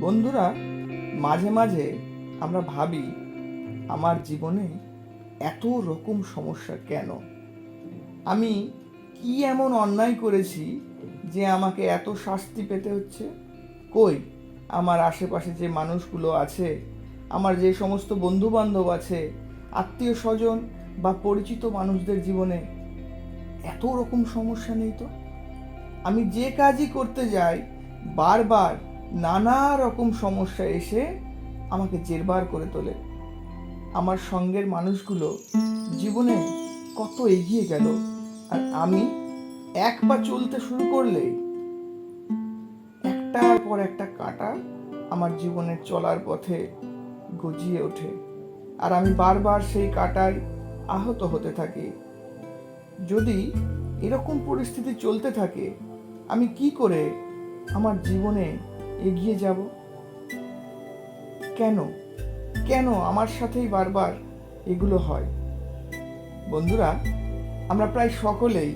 বন্ধুরা, মাঝে মাঝে আমরা ভাবি, আমার জীবনে এত রকম সমস্যা কেন? আমি কি এমন অন্যায় করেছি যে আমাকে এত শাস্তি পেতে হচ্ছে? কই, আমার আশেপাশে যে মানুষগুলো আছে, আমার যে সমস্ত বন্ধু বান্ধব আছে, আত্মীয় স্বজন বা পরিচিত মানুষদের জীবনে এত রকম সমস্যা নেই তো? আমি যে কাজই করতে যাই, বারবার নানা রকম সমস্যা এসে আমাকে জেরবার করে তোলে। আমার সঙ্গের মানুষগুলো জীবনে কত এগিয়ে গেল আর আমি এক পা চলতে শুরু করলে একটার পর একটা কাটা আমার জীবনের চলার পথে গজিয়ে ওঠে। আর আমি বারবার সেই কাটায় আহত হতে থাকি। যদি এরকম পরিস্থিতি চলতে থাকে, আমি কি করে আমার জীবনে এগিয়ে যাব। কেন? কেন আমার সাথেই বারবার এগুলো হয়? বন্ধুরা, আমরা প্রায় সকলেই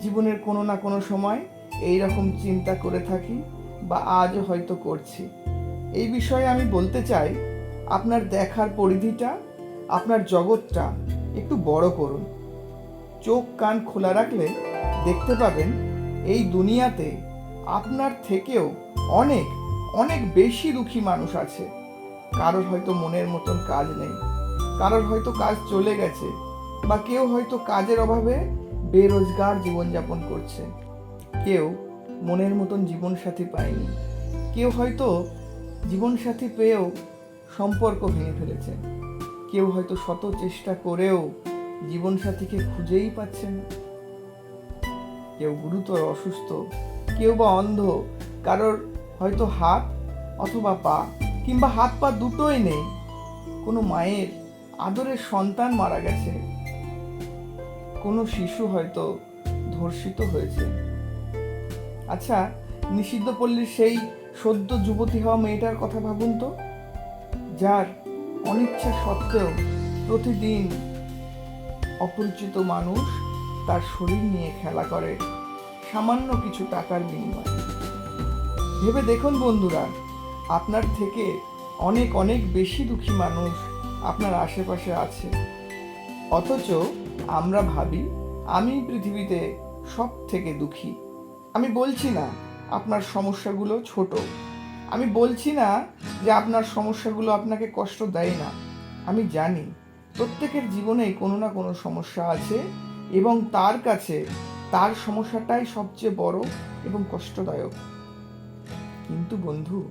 জীবনের কোনো না কোনো সময় এই রকম চিন্তা করে থাকি বা আজও হয়তো করছি। এই বিষয়ে আমি বলতে চাই, আপনার দেখার পরিধিটা, আপনার জগৎটা একটু বড় করুন। চোখ কান খোলা রাখলে দেখতে পাবেন এই দুনিয়াতে আপনার থেকেও অনেক অনেক বেশি দুঃখী মানুষ আছে। কারোর হয়তো মনের মতন কাজ নেই, কারোর হয়তো কাজ চলে গেছে, বা কেউ হয়তো কাজের অভাবে বেরোজগার জীবনযাপন করছে। কেউ মনের মতন জীবনসাথী পায়নি, কেউ হয়তো জীবনসাথী পেয়েও সম্পর্ক ভেঙে ফেলেছে, কেউ হয়তো শত চেষ্টা করেও জীবনসাথীকে খুঁজেই পাচ্ছে না। কেউ গুরুতর অসুস্থ কেউ বা অন্ধ, কারোর হয়তো হাত অথবা পা, কিংবা হাত পা দুটোই নেই। কোনো মায়ের আদরের সন্তান মারা গেছে। কোনো শিশু হয়তো ধর্ষিত হয়েছে। আচ্ছা নিষিদ্ধ পল্লীর সেই সদ্য যুবতী হওয়া মেয়েটার কথা ভাবুন তো, যার অনিচ্ছা সত্ত্বেও প্রতিদিন অপরিচিত মানুষ তার শরীর নিয়ে খেলা করে। সামান্য কিছু টাকার বিনিময়ে। ভেবে দেখুন বন্ধুরা, আপনার থেকে অনেক অনেক বেশি দুঃখী মানুষ আপনার আশেপাশে আছে। অথচ আমরা ভাবি, আমি পৃথিবীতে সব থেকে দুঃখী। আমি বলছি না আপনার সমস্যাগুলো ছোট। আমি বলছি না যে আপনার সমস্যাগুলো আপনাকে কষ্ট দেয় না। আমি জানি প্রত্যেকের জীবনেই কোনো না কোনো সমস্যা আছে এবং তার কাছে তার সমস্যাটাই সবচেয়ে বড় এবং কষ্টদায়ক। কিন্তু বন্ধু,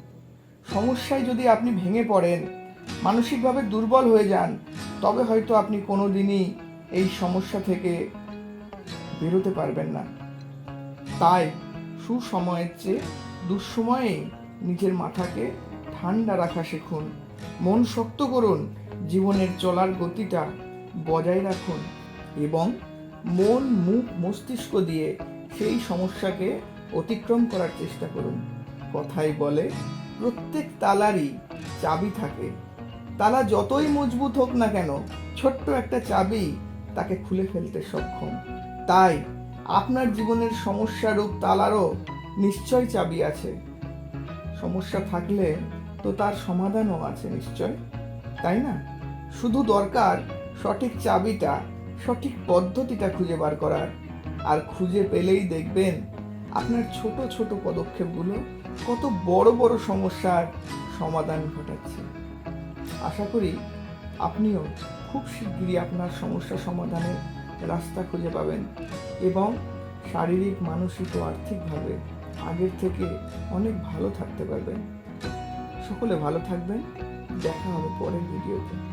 সমস্যায় যদি আপনি ভেঙে পড়েন, মানসিকভাবে দুর্বল হয়ে যান, তবে হয়তো আপনি কোনো দিনই এই সমস্যা থেকে বেরোতে পারবেন না। তাই সুসময়ের চেয়ে দুঃসময়ে নিজের মাথাকে ঠান্ডা রাখা শিখুন, মন শক্ত করুন, জীবনের চলার গতিটা বজায় রাখুন এবং মন, মুখ, মস্তিষ্ক দিয়ে সেই সমস্যাকে অতিক্রম করার চেষ্টা করুন। কথাই বলে, প্রত্যেক তালারই চাবি থাকে। তালা যতই মজবুত হোক না কেন, ছোট্ট একটা চাবি তাকে খুলে ফেলতে সক্ষম। তাই আপনার জীবনের সমস্যারূপ তালারও নিশ্চয় চাবি আছে। সমস্যা থাকলে তো তার সমাধানও আছে নিশ্চয়, তাই না? শুধু দরকার সঠিক চাবিটা সঠিক পদ্ধতিটা খুঁজে বার করার। আর খুঁজে পেলেই দেখবেন আপনার ছোট ছোট পদক্ষেপগুলো কত বড় বড় সমস্যার সমাধান ঘটাচ্ছে। আশা করি আপনিও খুব শিগগিরই আপনার সমস্যা সমাধানের রাস্তা খুঁজে পাবেন এবং শারীরিক, মানসিক ও আর্থিকভাবে আগের থেকে অনেক ভালো থাকতে পারবেন। সকলে ভালো থাকবেন। দেখা হবে পরের ভিডিওতে।